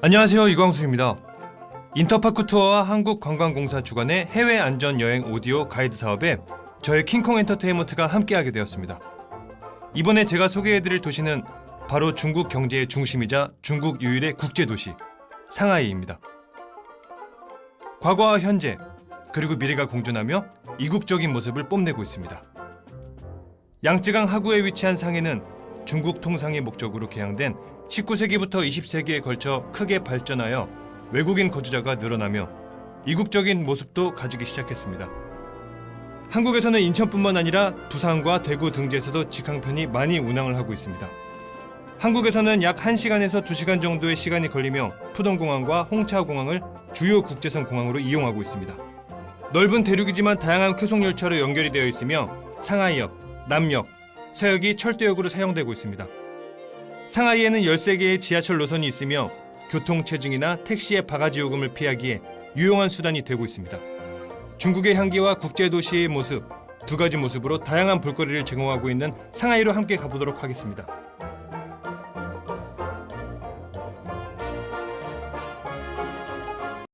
안녕하세요 이광수입니다. 인터파크 투어와 한국관광공사 주관의 해외 안전 여행 오디오 가이드 사업에 저희 킹콩 엔터테인먼트가 함께하게 되었습니다. 이번에 제가 소개해드릴 도시는 바로 중국 경제의 중심이자 중국 유일의 국제 도시 상하이입니다. 과거와 현재 그리고 미래가 공존하며 이국적인 모습을 뽐내고 있습니다. 양쯔강 하구에 위치한 상해는 중국 통상의 목적으로 개항된 19세기부터 20세기에 걸쳐 크게 발전하여 외국인 거주자가 늘어나며 이국적인 모습도 가지기 시작했습니다. 한국에서는 인천뿐만 아니라 부산과 대구 등지에서도 직항편이 많이 운항을 하고 있습니다. 한국에서는 약 1시간에서 2시간 정도의 시간이 걸리며 푸동공항과 홍차공항을 주요 국제선 공항으로 이용하고 있습니다. 넓은 대륙이지만 다양한 쾌속 열차로 연결이 되어 있으며 상하이역, 남역, 서역이 철도역으로 사용되고 있습니다. 상하이에는 13개의 지하철 노선이 있으며 교통 체증이나 택시의 바가지 요금을 피하기에 유용한 수단이 되고 있습니다. 중국의 향기와 국제 도시의 모습 두 가지 모습으로 다양한 볼거리를 제공하고 있는 상하이로 함께 가보도록 하겠습니다.